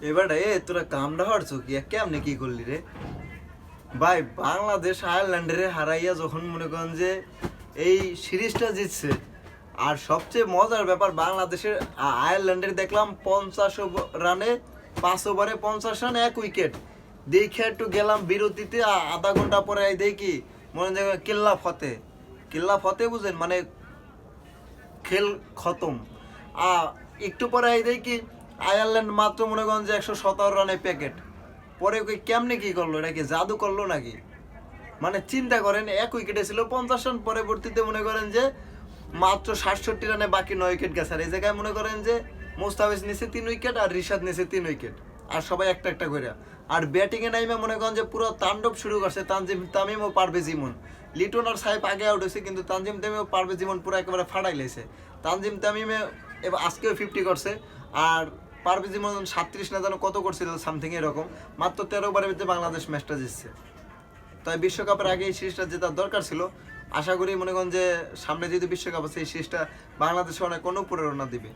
এবার তোরা কামড়া হরছো কি? কেমনে কি করলি রে? ভাই, বাংলাদেশ আয়ারল্যান্ডের হারাইয়া যখন মনে করেন যে এই সিরিজটা জিতছে, আর সবচেয়ে মজার ব্যাপার, বাংলাদেশের আয়ারল্যান্ডের দেখলাম পঞ্চাশ রানে পাঁচ ওভারে পঞ্চাশ রান, এক উইকেট। দেখে একটু গেলাম বিরতিতে আধা ঘণ্টা পরে দেখি, মনে হয় কিল্লা ফতে। কিল্লা ফতে বুঝেন মানে খেল খতম। আ, একটু পরে দেখি আয়ারল্যান্ড মাত্র মনে করেন যে একশো সতেরো রানের প্যাকেট পরে ওকে কেমনে কি করল? এটা কি জাদু করল নাকি? মানে চিন্তা করেন, এক উইকেটে ছিল পঞ্চাশ রান পরবর্তীতে মনে করেন যে মাত্র সাতষট্টি রানে বাকি নয় উইকেট গেছে। আর এই জায়গায় মনে করেন যে মোস্তাফিজ নিচে তিন উইকেট আর রিশাদ নিচে তিন উইকেট আর সবাই একটা একটা করে। আর ব্যাটিং এ নাইমে মনে করেন যে পুরো তাণ্ডব শুরু করছে তানজিম তামিম ও পারভেজ ইমন। লিটন আর সাহেব আগে আউট হয়েছে, কিন্তু তানজিম তামিম ও পারভেজ ইমন পুরো একেবারে ফাটাই লেছে তানজিম তামিমে আজকেও ফিফটি করছে। আর পারভেজ ইমন সাতত্রিশ না জানো কত করছিল সামথিং এরকম। মাত্র তেরো বারের ভিতরে বাংলাদেশ ম্যাচটা জিতছে। তাই বিশ্বকাপের আগে এই সিরিজটা জেতার দরকার ছিল। আশা করি মনে করেন যে সামনে যেহেতু বিশ্বকাপ আছে, এই সিরিজটা বাংলাদেশে অনেক অনুপ্রেরণা দিবে।